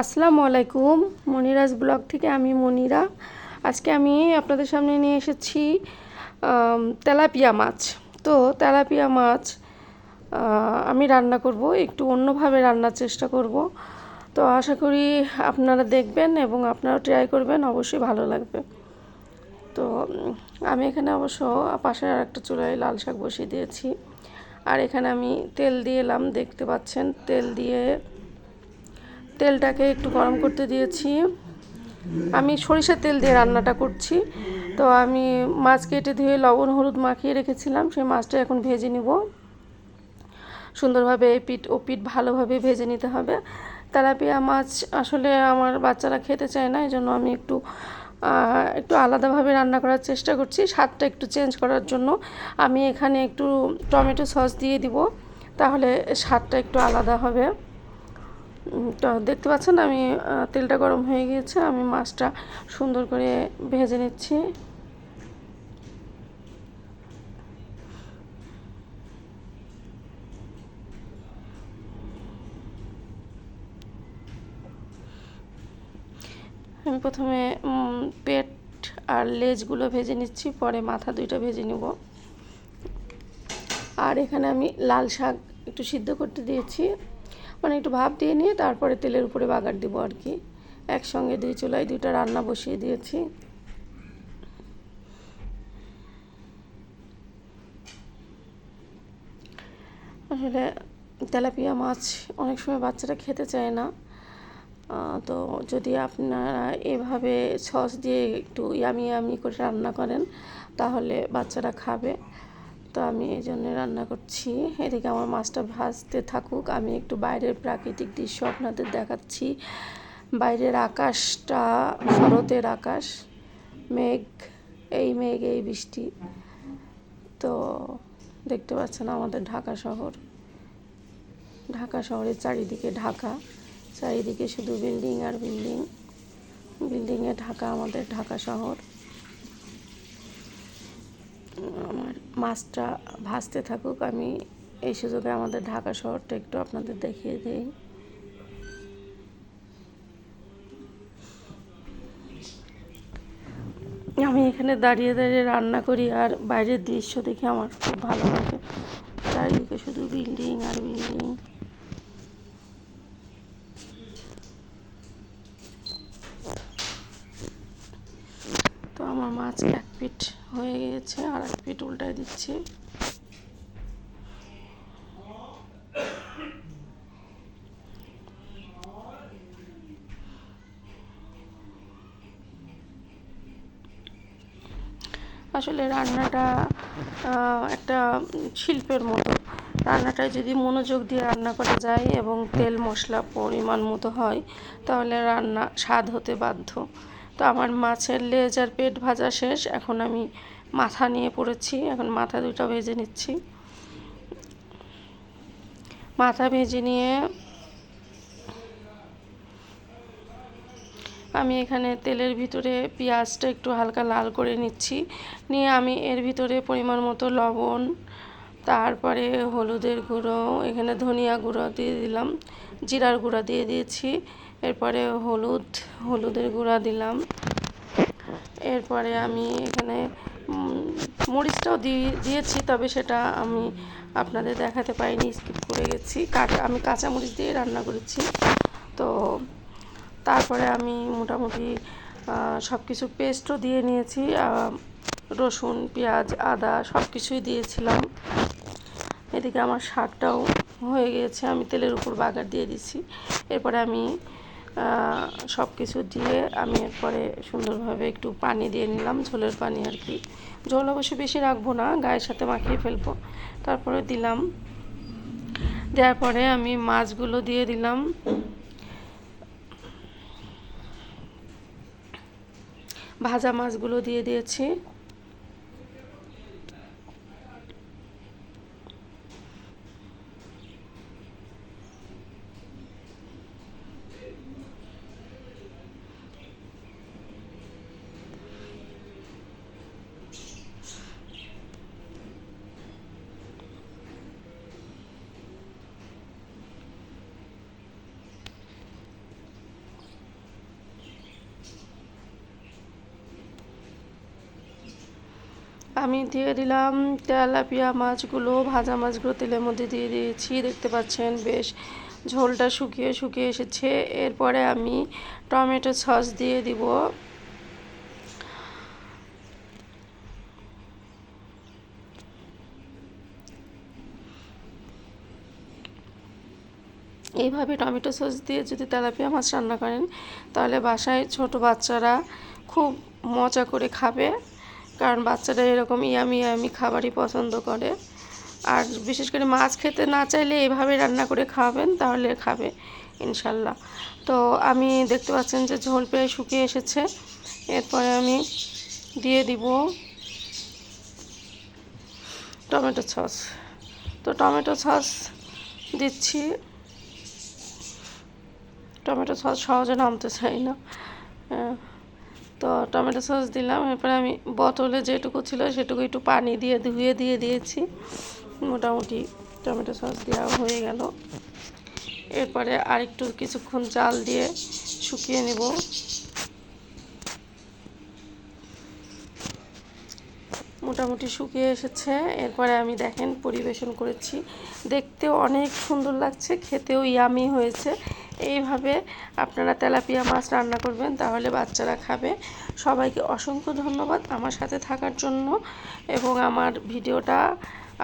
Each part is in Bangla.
আসসালামু আলাইকুম, মনিরাজ ব্লগ থেকে আমি মনিরা। আজকে আমি আপনাদের সামনে নিয়ে এসেছি তেলাপিয়া মাছ। তো তেলাপিয়া মাছ আমি রান্না করব, একটু অন্যভাবে রান্নার চেষ্টা করব। তো আশা করি আপনারা দেখবেন এবং আপনারা ট্রাই করবেন, অবশ্যই ভালো লাগবে। তো আমি এখানে অবশ্য পাশের আর একটা চুলায় লাল শাক বসিয়ে দিয়েছি। আর এখানে আমি তেল দিয়ে এলাম, দেখতে পাচ্ছেন, তেল দিয়ে তেলটাকে একটু গরম করতে দিয়েছি। আমি সরিষার তেল দিয়ে রান্নাটা করছি। তো আমি মাছ কেটে ধুয়ে লবণ, হলুদ মাখিয়ে রেখেছিলাম। সেই মাছটা এখন ভেজে নিব। সুন্দরভাবে পিঠ, ও পিঠ ভালোভাবে ভেজে নিতে হবে। তেলাপিয়া মাছ আসলে আমার বাচ্চারা খেতে চায় না এই জন্য আমি একটু একটু আলাদাভাবে রান্না করার চেষ্টা করছি। স্বাদটা একটু চেঞ্জ করার জন্য আমি এখানে একটু টমেটো সস দিয়ে দিব। তাহলে স্বাদটা একটু আলাদা হবে। তো দেখতে পাচ্ছেন আমি তেলটা গরম হয়ে গিয়েছে, আমি মাছটা সুন্দর করে ভেজে নিচ্ছি। আমি প্রথমে পেট আর লেজগুলো ভেজে নিচ্ছি, পরে মাথা দুইটা ভেজে নিব। আর এখানে আমি লাল শাক একটু সিদ্ধ করতে দিয়েছি। মানে একটু ভাপ দিয়ে নিয়ে তারপরে তেলের উপরে বাগার দিব আর কি। একসঙ্গে দুই চুলায় দুইটা রান্না বসিয়ে দিয়েছি। আসলে তেলাপিয়া মাছ অনেক সময় বাচ্চারা খেতে চায় না। তো যদি আপনারা এভাবে সস দিয়ে একটু ইয়ামি ইয়ামি করে রান্না করেন, তাহলে বাচ্চারা খাবে। তো আমি এই জন্য রান্না করছি। এদিকে আমার মাছটা ভাজতে থাকুক, আমি একটু বাইরের প্রাকৃতিক দৃশ্য আপনাদের দেখাচ্ছি। বাইরের আকাশটা, শরতের আকাশ, মেঘ, এই মেঘ, এই বৃষ্টি। তো দেখতে পাচ্ছেন আমাদের ঢাকা শহর। ঢাকা শহরের চারিদিকে ঢাকা, চারিদিকে শুধু বিল্ডিং আর বিল্ডিং। বিল্ডিংয়ে ঢাকা, আমাদের ঢাকা শহর। আমার মাছটা ভাজতে থাকুক, আমি এই সুযোগে আমাদের ঢাকা শহরটা একটু আপনাদের দেখিয়ে দিই। আমি এখানে দাঁড়িয়ে দাঁড়িয়ে রান্না করি আর বাইরের দৃশ্য দেখে আমার খুব ভালো লাগে। চারিদিকে শুধু বিল্ডিং আর বিল্ডিং। তো আমার মাছ এক পিঠ হয়ে গিয়েছে, আর এক পিঠ উল্টায় দিচ্ছি। আসলে রান্নাটা একটা শিল্পের মতো। রান্নাটায় যদি মনোযোগ দিয়ে রান্না করা যায় এবং তেল মশলা পরিমাণ মতো হয়, তাহলে রান্না স্বাদ হতে বাধ্য। তো আমার মাছের লেজ আর পেট ভাজা শেষ, এখন আমি মাথা নিয়ে পড়েছি, এখন মাথা দুটো ভেজে নিচ্ছি। মাথা ভেজে নিয়ে আমি এখানে তেলের ভিতরে পেঁয়াজটা একটু হালকা লাল করে নিচ্ছি, নিয়ে আমি এর ভিতরে পরিমাণ মতো লবণ, তারপরে হলুদের গুঁড়ো, এখানে ধনিয়া গুঁড়ো দিয়ে দিলাম, জিরার গুঁড়া দিয়ে দিয়েছি। এরপরে হলুদ, হলুদের গুঁড়া দিলাম। এরপরে আমি এখানে মরিচটাও দিয়ে দিয়েছি, তবে সেটা আমি আপনাদের দেখাতে পাইনি, স্কিপ করে গেছি। কাঁচা, আমি কাঁচা মরিচ দিয়ে রান্না করেছি। তো তারপরে আমি মোটামুটি সব কিছু পেস্টও দিয়ে নিয়েছি রসুন, পেঁয়াজ, আদা সব কিছুই দিয়েছিলাম। এদিকে আমার শাকটাও হয়ে গিয়েছে, আমি তেলের উপর বাগার দিয়ে দিচ্ছি এরপরে আমি সব কিছু দিয়ে আমি এরপরে সুন্দরভাবে একটু পানি দিয়ে নিলাম, ঝোলের পানি আর কি। ঝোল অবশ্য বেশি রাখব না, গায়ের সাথে মাখিয়ে ফেলব। তারপরে দিলাম। দেওয়ার পরে আমি মাছগুলো দিয়ে দিলাম। ভাজা মাছগুলো দিয়ে দিয়েছি। আমি দিয়ে দিলাম তেলাপিয়া মাছগুলো, ভাজা মাছগুলো তেলের মধ্যে দিয়ে দিয়েছি। দেখতে পাচ্ছেন বেশ ঝোলটা শুকিয়ে শুকিয়ে এসেছে। এরপরে আমি টমেটো সস দিয়ে দিব। এইভাবে টমেটো সস দিয়ে যদি তেলাপিয়া মাছ রান্না করেন, তাহলে বাসায় ছোট বাচ্চারা খুব মজা করে খাবে। কারণ বাচ্চারা এরকম ইয়ামি ইয়ামি খাবারই পছন্দ করে। আর বিশেষ করে মাছ খেতে না চাইলে এভাবে রান্না করে খাওয়াবেন তাহলে খাবে ইনশাল্লাহ। তো আমি দেখতে পাচ্ছেন যে ঝোল প্রায় শুকিয়ে এসেছে। এরপরে আমি দিয়ে দিব টমেটো সস। তো টমেটো সস দিচ্ছি। টমেটো সস সহজে নামতে চাই না। আহ, তো টমেটো সস দিলাম, এরপরে আমি বোতলে যেটুকু ছিল সেটুকু একটু পানি দিয়ে ধুয়ে দিয়ে দিয়েছি। মোটামুটি টমেটো সস দেওয়া হয়ে গেল। এরপরে আরেকটু কিছুক্ষণ জাল দিয়ে শুকিয়ে নেব। মোটামুটি শুকিয়ে এসেছে। এরপরে আমি দেখেন পরিবেশন করেছি। দেখতেও অনেক সুন্দর লাগছে, খেতেও ইয়ামি হয়েছে। এইভাবে আপনারা তেলাপিয়া মাছ রান্না করবেন, তাহলে বাচ্চারা খাবে। সবাইকে অসংখ্য ধন্যবাদ আমার সাথে থাকার জন্য এবং আমার ভিডিওটা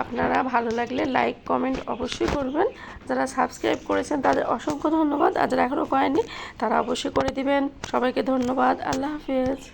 আপনারা ভালো লাগলে লাইক, কমেন্ট অবশ্যই করবেন। যারা সাবস্ক্রাইব করেছেন তাদের অসংখ্য ধন্যবাদ, আর যারা এখনও করেননি তারা অবশ্যই করে দিবেন। সবাইকে ধন্যবাদ, আল্লাহ হাফিজ।